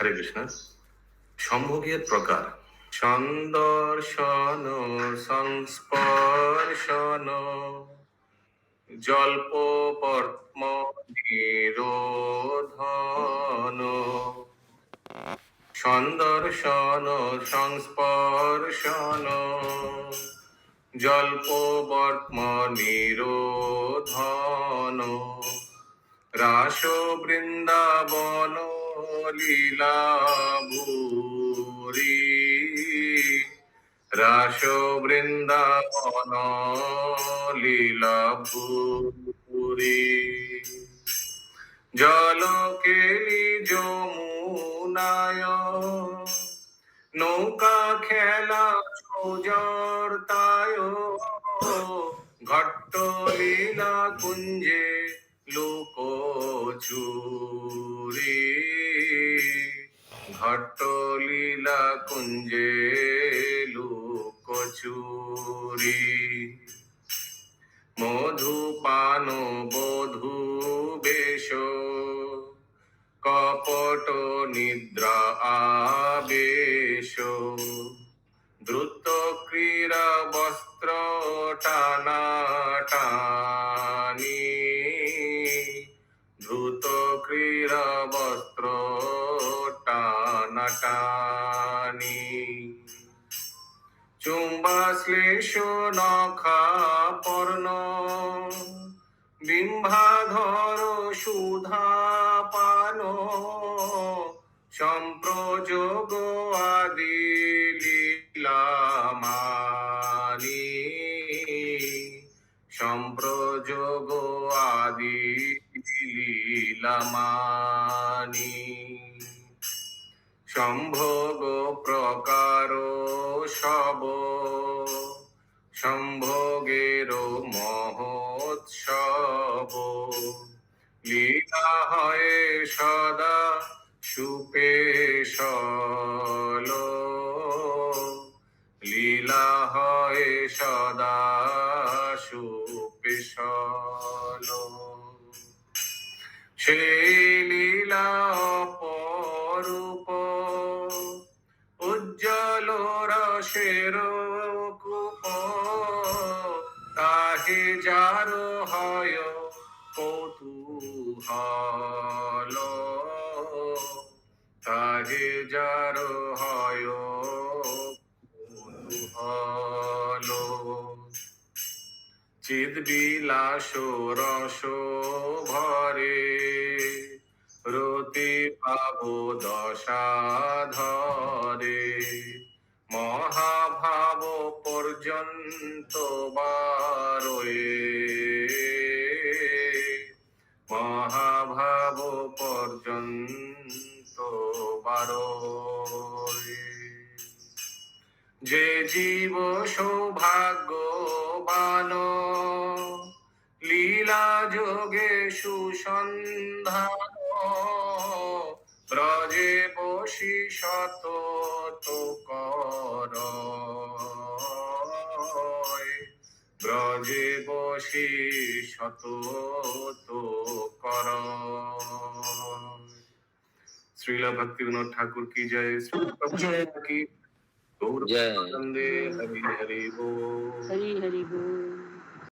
হরে কৃষ্ণ। সম্ভোগের প্রকার। সন্দর্শন সংস্পর্শন জল্প পদ্ম নিরোধন সন্দর্শন সংস্পর্শন জল্প বর্ম নিরোধন রাস বৃন্দাবন লীলা ভূরি রাস বৃন্দাবন লীলা ভূরি জল কেলি যমুনায় নৌকা খেলা সৌজর্তায় ঘট্ট লীলা কুঞ্জে চুরি। ঘট্ট লীলা কুঞ্জে লোক চুরি। মধুপান বধু বেশ, কপট নিদ্রা আবেশ। দ্রুত ক্রীড়া বস্ত্র টানি ক্রীড়া বস্ত্র টানা টানি চুম্বা শ্লেষ নখা পর্ণ বিম্বাধর সুধা পান সম্প্রযোগ আদি লীলামানি সম্ভোগ প্রকার সব। সম্ভোগের মহোৎসব। সেই লীলা অপরূপ। উজ্জ্বল রসের কূপ তাহে যার হয় কৌতূহল। তাহে যার হয় চিদ বিলাস রস ভরে। রতি পাব দশা ধরে। মহাভাব পর্যন্ত বারোয়ে। মহাভাব পর্যন্ত বারোয়ে। যে জীব সৌভাগ্যবান লীলা যোগে সুসন্ধান। ব্রজে বসি শত কর। ব্রজে বসি শত কর। শ্রীলা ভক্তি বিনোদ ঠাকুর কি জয়? শ্রী কি? গৌর জয়। হরি হরি বল হরি হরি বল